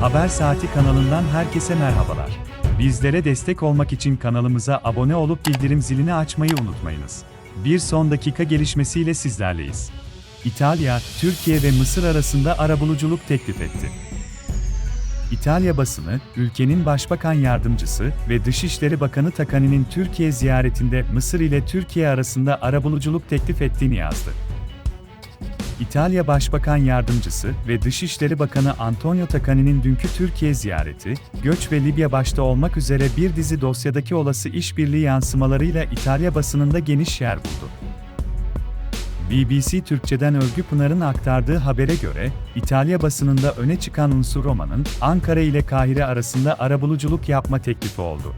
Haber Saati kanalından herkese merhabalar. Bizlere destek olmak için kanalımıza abone olup bildirim zilini açmayı unutmayınız. Bir son dakika gelişmesiyle sizlerleyiz. İtalya, Türkiye ve Mısır arasında arabuluculuk teklif etti. İtalya basını, ülkenin Başbakan Yardımcısı ve Dışişleri Bakanı Takani'nin Türkiye ziyaretinde Mısır ile Türkiye arasında arabuluculuk teklif ettiğini yazdı. İtalya Başbakan Yardımcısı ve Dışişleri Bakanı Antonio Takani'nin dünkü Türkiye ziyareti, göç ve Libya başta olmak üzere bir dizi dosyadaki olası işbirliği yansımalarıyla İtalya basınında geniş yer buldu. BBC Türkçe'den Örgü Pınar'ın aktardığı habere göre, İtalya basınında öne çıkan unsur Roma'nın, Ankara ile Kahire arasında arabuluculuk yapma teklifi oldu.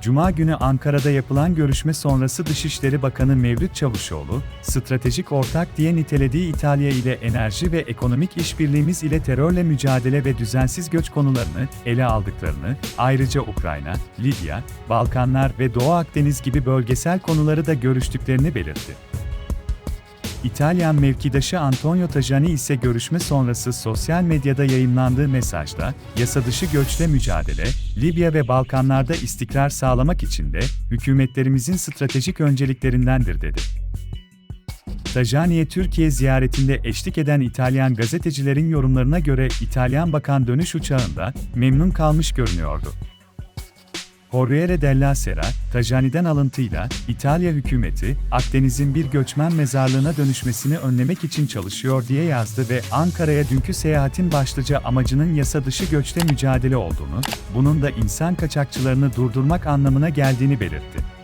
Cuma günü Ankara'da yapılan görüşme sonrası Dışişleri Bakanı Mevlüt Çavuşoğlu, stratejik ortak diye nitelediği İtalya ile enerji ve ekonomik işbirliğimiz ile terörle mücadele ve düzensiz göç konularını ele aldıklarını, ayrıca Ukrayna, Libya, Balkanlar ve Doğu Akdeniz gibi bölgesel konuları da görüştüklerini belirtti. İtalyan mevkidaşı Antonio Tajani ise görüşme sonrası sosyal medyada yayınlandığı mesajda, yasa dışı göçle mücadele, Libya ve Balkanlarda istikrar sağlamak için de hükümetlerimizin stratejik önceliklerindendir dedi. Tajani'ye Türkiye ziyaretinde eşlik eden İtalyan gazetecilerin yorumlarına göre İtalyan bakan dönüş uçağında memnun kalmış görünüyordu. Corriere della Sera, Tajani'den alıntıyla, İtalya hükümeti, Akdeniz'in bir göçmen mezarlığına dönüşmesini önlemek için çalışıyor diye yazdı ve Ankara'ya dünkü seyahatin başlıca amacının yasa dışı göçle mücadele olduğunu, bunun da insan kaçakçılarını durdurmak anlamına geldiğini belirtti.